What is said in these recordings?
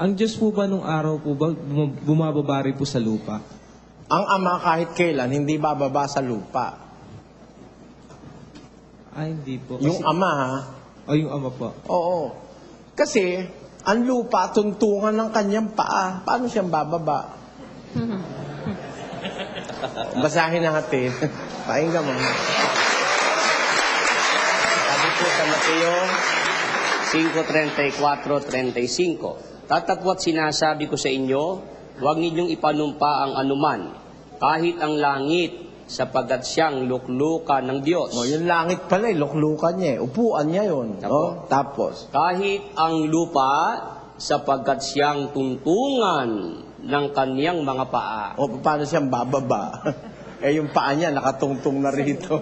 Ang Diyos po ba nung araw po ba bum- po sa lupa? Ang ama kahit kailan hindi bababa sa lupa. Ay, hindi po. Kasi, Yung ama ha, O yung ama po. oo. Kasi ang lupa tuntungan ng kanyang paa. Paano siyang bababa? Basahin natin. Pakinggan mo. Sabi po sa Mateo 5.34-35, Tatapwat sinasabi ko sa inyo, huwag ninyong ipanumpa ang anuman, kahit ang langit, sapagkat siyang luklukan ng Diyos. O, yung langit pala, eh, luklukan niya. eh. Upuan niya yun. Apo. Oh, tapos, Kahit ang lupa, sapagkat siyang tuntungan ng kaniyang mga paa. o paano siyang bababa? eh, yung paa niya nakatungtong na rito.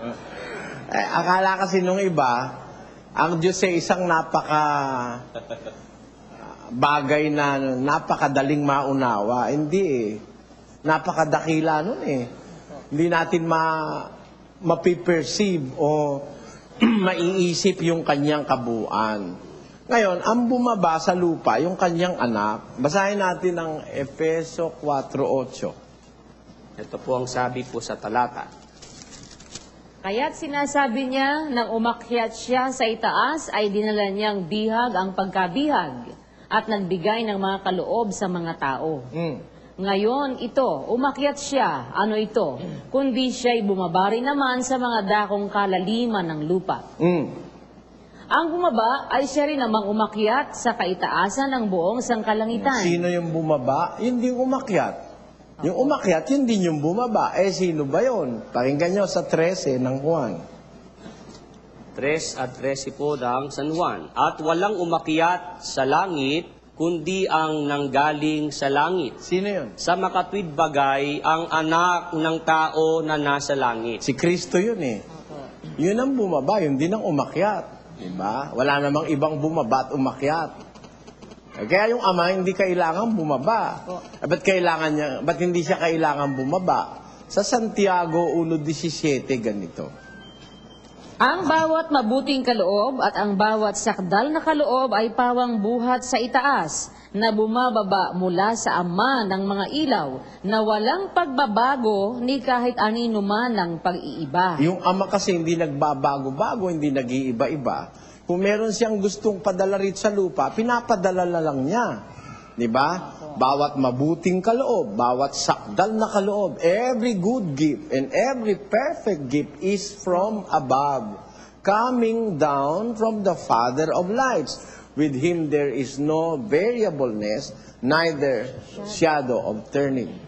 eh, akala kasi nung iba, ang Diyos ay isang napaka bagay na napakadaling maunawa. Hindi eh. Napakadakila nun eh. Hindi natin ma mapiperceive o maiisip yung kanyang kabuuan. Ngayon, ang bumaba sa lupa, yung kanyang anak, basahin natin ang Efeso 4.8. Ito po ang sabi po sa talata. Kaya't sinasabi niya, nang umakyat siya sa itaas, ay dinala niyang bihag ang pagkabihag at nagbigay ng mga kaloob sa mga tao. Mm. Ngayon, ito, umakyat siya. Ano ito? Kundi siya'y bumabari naman sa mga dakong kalaliman ng lupa. Mm. Ang bumaba ay siya rin namang umakyat sa kaitaasan ng buong sangkalangitan. Sino yung bumaba? Yun din umakyat. Yung umakyat, yun din yung bumaba. Eh, sino ba yun? Pakinggan nyo sa 13 ng Juan. 3 at 13 po ng San Juan. At walang umakyat sa langit, kundi ang nanggaling sa langit. Sino yun? Sa makatwid bagay, ang anak ng tao na nasa langit. Si Kristo yun eh. Yun ang bumaba, yun din ang umakyat. Diba? Wala namang ibang bumaba at umakyat. Kaya yung ama hindi kailangan bumaba. Eh, ba't kailangan niya, ba't hindi siya kailangan bumaba? Sa Santiago 1.17 ganito. Ang bawat mabuting kaloob at ang bawat sakdal na kaloob ay pawang buhat sa itaas na bumababa mula sa ama ng mga ilaw na walang pagbabago ni kahit anino man ng pag-iiba. Yung ama kasi hindi nagbabago-bago, hindi nag-iiba-iba. Kung meron siyang gustong padala rito sa lupa, pinapadala na lang niya. Di ba? Bawat mabuting kaloob, bawat sakdal na kaloob, every good gift and every perfect gift is from above, coming down from the Father of lights. With him there is no variableness, neither shadow of turning.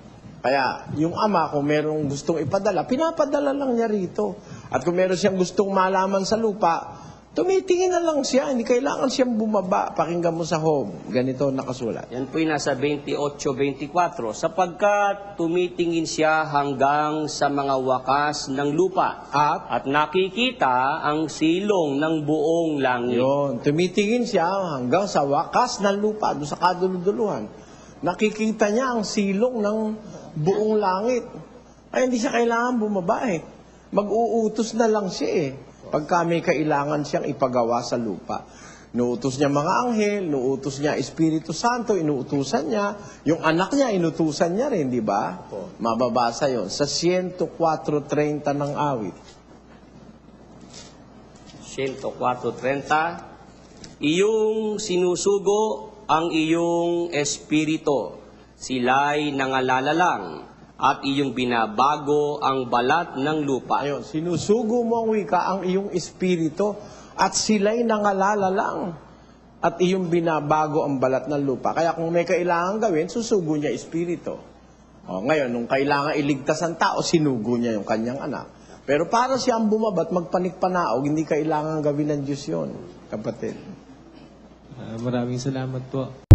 Kaya yung ama, kung merong gustong ipadala, pinapadala lang niya rito. At kung meron siyang gustong malaman sa lupa, tumitingin na lang siya. Hindi kailangan siyang bumaba. Pakinggan mo sa home. Ganito nakasulat. Yan po yung nasa 28-24. Sapagkat tumitingin siya hanggang sa mga wakas ng lupa. At, At nakikita ang silong ng buong langit. yun, tumitingin siya hanggang sa wakas ng lupa, doon sa kaduluduluhan. Nakikita niya ang silong ng buong langit. Ay, hindi siya kailangan bumaba eh. Mag-uutos na lang siya eh. Pagka may kailangan siyang ipagawa sa lupa. Nuutos niya mga anghel, nuutos niya Espiritu Santo, inuutusan niya. Yung anak niya, inutusan niya rin, di ba? Mababasa yon sa 104.30 ng awit. 104.30 Iyong sinusugo ang iyong espiritu. Sila'y nangalala lang at iyong binabago ang balat ng lupa. Ayun, sinusugo mo ang wika ang iyong espiritu at sila'y nangalala lang at iyong binabago ang balat ng lupa. Kaya kung may kailangan gawin, susugo niya espiritu. O, ngayon, nung kailangan iligtas ang tao, sinugo niya yung kanyang anak. Pero para siyang bumabat, magpanikpanaog, hindi kailangan gawin ng Diyos yun, kapatid. Ah, maraming salamat po.